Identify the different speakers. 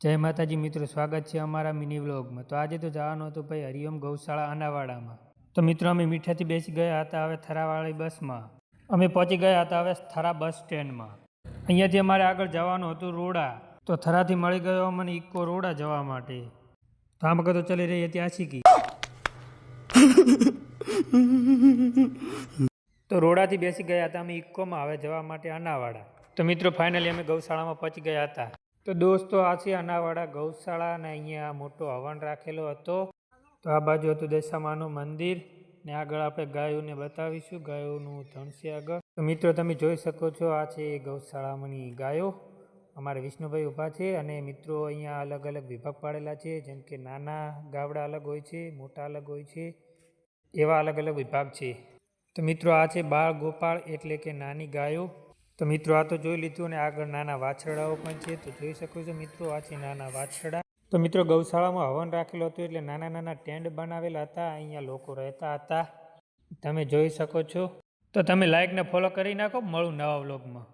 Speaker 1: જય માતાજી મિત્રો, સ્વાગત છે અમારા મિની વ્લોગમાં. તો આજે તો જવાનું હતું ભાઈ હરિઓમ ગૌશાળા આનાવાડામાં તો મિત્રો, અમે મીઠાથી બેસી ગયા હતા હવે થરાવાળી બસમાં. અમે પહોંચી ગયા હતા હવે થરા બસ સ્ટેન્ડમાં. અહીંયાથી અમારે આગળ જવાનું હતું રોડા. તો થરાથી મળી ગયો અમને ઇકો રોડા જવા માટે. તો આમ તો ચલી રહી હતી આશીકી. તો રોડાથી બેસી ગયા હતા અમે ઇકોમાં, હવે જવા માટે અનાવાડા. તો મિત્રો ફાઇનલી અમે ગૌશાળામાં પહોંચી ગયા હતા. તો દોસ્તો આ છે અનાવાડા ગૌશાળા અને અહીંયા મોટો હવન રાખેલો હતો. તો આ બાજુ હતું દશામાનું મંદિર ને આગળ આપણે ગાયોને બતાવીશું, ગાયોનું ધણ આગળ. તો મિત્રો, તમે જોઈ શકો છો આ છે ગૌશાળામાંની ગાયો. અમારે વિષ્ણુભાઈ ઊભા છે અને મિત્રો અહીંયા અલગ અલગ વિભાગ પાડેલા છે, જેમ કે નાના ગાવડા અલગ હોય છે, મોટા અલગ હોય છે, એવા અલગ અલગ વિભાગ છે. તો મિત્રો, આ છે બાળ ગોપાળ એટલે કે નાની ગાયો. તો મિત્રો, આ તો જોઈ લીધું અને આગળ નાના વાછરડાઓ પણ છે, તો જોઈ શકો છો મિત્રો આ છે નાના વાછરડા. તો મિત્રો, ગૌશાળામાં હવન રાખેલું હતું એટલે નાના નાના ટેન્ટ બનાવેલા હતા, અહીંયા લોકો રહેતા હતા. તમે જોઈ શકો છો. તો તમે લાઇકને ફોલો કરી નાખો, મળું નવા વ્લોગમાં